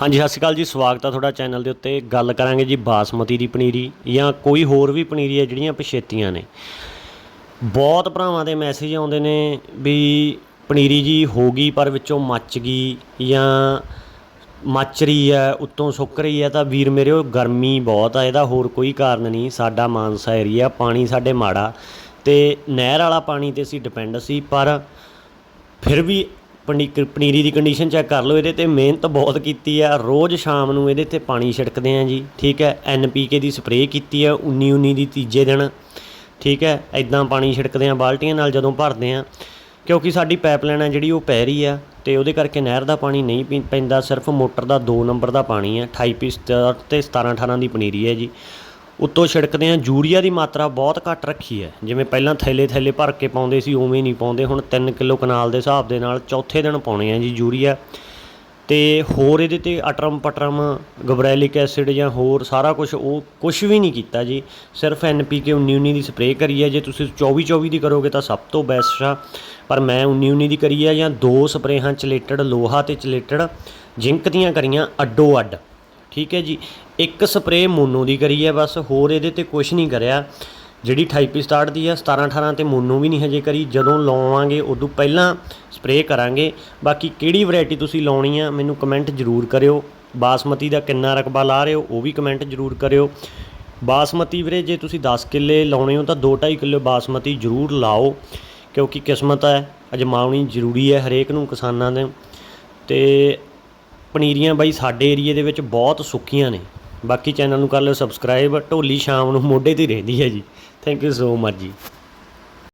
ਹਾਂਜੀ, ਸਤਿ ਸ਼੍ਰੀ ਅਕਾਲ ਜੀ। ਸਵਾਗਤ ਆ ਤੁਹਾਡਾ ਚੈਨਲ ਦੇ ਉੱਤੇ। ਗੱਲ ਕਰਾਂਗੇ ਜੀ ਬਾਸਮਤੀ ਦੀ ਪਨੀਰੀ ਜਾਂ ਕੋਈ ਹੋਰ ਵੀ ਪਨੀਰੀ ਹੈ ਜਿਹੜੀਆਂ ਪਛੇਤੀਆਂ ਨੇ। ਬਹੁਤ ਭਰਾਵਾਂ ਦੇ ਮੈਸੇਜ ਆਉਂਦੇ ਨੇ ਵੀ ਪਨੀਰੀ ਜੀ ਹੋ ਗਈ ਪਰ ਵਿੱਚੋਂ ਮੱਚ ਗਈ ਜਾਂ ਮੱਚ ਰਹੀ ਹੈ, ਉੱਤੋਂ ਸੁੱਕ ਰਹੀ ਹੈ ਤਾਂ ਵੀਰ ਮੇਰੇ ਉਹ ਗਰਮੀ ਬਹੁਤ ਆ, ਇਹਦਾ ਹੋਰ ਕੋਈ ਕਾਰਨ ਨਹੀਂ। ਸਾਡਾ ਮਾਨਸਾ ਏਰੀਆ ਪਾਣੀ ਸਾਡੇ ਮਾੜਾ ਤੇ ਨਹਿਰ ਵਾਲਾ ਪਾਣੀ ਤੇ ਅਸੀਂ ਡਿਪੈਂਡ ਸੀ, ਪਰ ਫਿਰ ਵੀ ਪਨੀ- ਪਨੀਰੀ ਦੀ ਕੰਡੀਸ਼ਨ ਚੈੱਕ ਕਰ ਲਓ ਇਹਦੇ ਤੇ ਮਿਹਨਤ ਬਹੁਤ ਕੀਤੀ ਆ। ਰੋਜ਼ ਸ਼ਾਮ ਨੂੰ ਇਹਦੇ ਤੇ ਪਾਣੀ ਛਿੜਕਦੇ ਆ ਜੀ। ਠੀਕ ਹੈ ਐਨਪੀਕੇ ਦੀ ਸਪਰੇਅ ਕੀਤੀ ਆ 19 19 ਦੀ ਤੀਜੇ ਦਿਨ। ਠੀਕ ਹੈ ਐਦਾਂ ਪਾਣੀ ਛਿੜਕਦੇ ਆ, ਬਾਲਟੀਆਂ ਨਾਲ ਜਦੋਂ ਭਰਦੇ ਆ। ਕਿਉਂਕਿ ਸਾਡੀ ਪਾਈਪਲਾਈਨ ਆ ਜਿਹੜੀ ਉਹ ਪੈ ਰਹੀ ਆ ਤੇ ਉਹਦੇ ਕਰਕੇ ਨਹਿਰ ਦਾ ਪਾਣੀ ਨਹੀਂ ਪੀ- ਪੈਂਦਾ। ਸਿਰਫ ਮੋਟਰ ਦਾ 2 ਨੰਬਰ ਦਾ ਪਾਣੀ ਆ। 28 ਪੀ ਤੇ 17 18 ਦੀ ਪਨੀਰੀ ਹੈ ਜੀ। ਉੱਤੋਂ ਛਿੜਕਦੇ ਆ ਯੂਰੀਆ ਦੀ ਮਾਤਰਾ ਬਹੁਤ ਘੱਟ ਰੱਖੀ ਹੈ। ਜਿਵੇਂ ਪਹਿਲਾਂ ਥੈਲੇ ਥੈਲੇ ਭਰ ਕੇ ਪਾਉਂਦੇ ਸੀ, ਉਵੇਂ ਨਹੀਂ ਪਾਉਂਦੇ। ਹੁਣ 3 ਕਿਲੋ ਕਨਾਲ ਦੇ ਹਿਸਾਬ ਦੇ ਨਾਲ ਚੌਥੇ ਦਿਨ ਪਾਉਣੇ ਆ ਜੀ ਯੂਰੀਆ। ਤੇ ਹੋਰ ਇਹਦੇ ਤੇ ਅਟਰਮ ਪਟਰਮ, ਗਬਰੈਲਿਕ ਐਸਿਡ ਜਾਂ ਹੋਰ ਸਾਰਾ ਕੁਝ ਉਹ ਕੁਝ ਵੀ ਨਹੀਂ ਕੀਤਾ ਜੀ। ਸਿਰਫ ਐਨਪੀਕੇ 19 19 ਦੀ ਸਪਰੇਅ ਕਰੀ ਹੈ। ਜੇ ਤੁਸੀਂ 24 24 ਦੀ ਕਰੋਗੇ ਤਾਂ ਸਭ ਤੋਂ ਬੈਸਟ ਆ। ਪਰ ਮੈਂ 19 19 ਦੀ ਕਰੀ ਹੈ ਜਾਂ ਦੋ ਸਪਰੇਹਾਂ ਚਲੇਟਡ, ਲੋਹਾ ਤੇ ਚਲੇਟਡ, ਜਿੰਕ ਦੀਆਂ ਕਰੀਆਂ ਅੱਡੋ ਅੱਡ। ਠੀਕ ਹੈ ਜੀ। ਇੱਕ ਸਪਰੇਅ ਮੋਨੋ ਦੀ ਕਰੀ ਹੈ ਬਸ, ਹੋਰ ਇਹਦੇ ਤੇ ਕੁਝ ਨਹੀਂ ਕਰਿਆ। ਜਿਹੜੀ ਟਾਈਪੀ ਸਟਾਰਟ ਦੀ ਹੈ 17 18 ਤੇ ਮੋਨੋ ਵੀ ਨਹੀਂ ਹਜੇ ਕਰੀ। ਜਦੋਂ ਲਾਵਾਂਗੇ, ਉਦੋਂ ਪਹਿਲਾਂ ਸਪਰੇਅ ਕਰਾਂਗੇ। ਬਾਕੀ ਕਿਹੜੀ ਵੈਰਾਈਟੀ ਤੁਸੀਂ ਲਾਉਣੀ ਆ, ਮੈਨੂੰ ਕਮੈਂਟ ਜ਼ਰੂਰ ਕਰਿਓ। ਬਾਸਮਤੀ ਦਾ ਕਿੰਨਾ ਰਕਬਾ ਲਾ ਰਹੇ ਹੋ, ਉਹ ਵੀ ਕਮੈਂਟ ਜ਼ਰੂਰ ਕਰਿਓ। ਬਾਸਮਤੀ ਵੀਰੇ, ਜੇ ਤੁਸੀਂ 10 ਕਿੱਲੇ ਲਾਉਣੇ ਹੋ, ਤਾਂ 2.5 ਕਿੱਲੇ ਬਾਸਮਤੀ ਜ਼ਰੂਰ ਲਾਓ। ਕਿਉਂਕਿ ਕਿਸਮਤ ਹੈ, ਅਜਮਾਉਣੀ ਜ਼ਰੂਰੀ ਹੈ ਹਰੇਕ ਨੂੰ ਕਿਸਾਨਾਂ ਦੇ। ਤੇ ਪਨੀਰੀਆਂ ਬਾਈ, ਸਾਡੇ ਏਰੀਏ ਦੇ ਵਿੱਚ ਬਹੁਤ ਸੁੱਕੀਆਂ ਨੇ। ਬਾਕੀ ਚੈਨਲ ਨੂੰ ਕਰ ਲਿਓ ਸਬਸਕ੍ਰਾਈਬ ਢੋਲੀ ਸ਼ਾਮ ਨੂੰ ਮੋਢੇ ਤੇ ਹੀ ਰਹਿੰਦੀ ਹੈ ਜੀ। ਥੈਂਕ ਯੂ ਸੋ ਮਚ ਜੀ।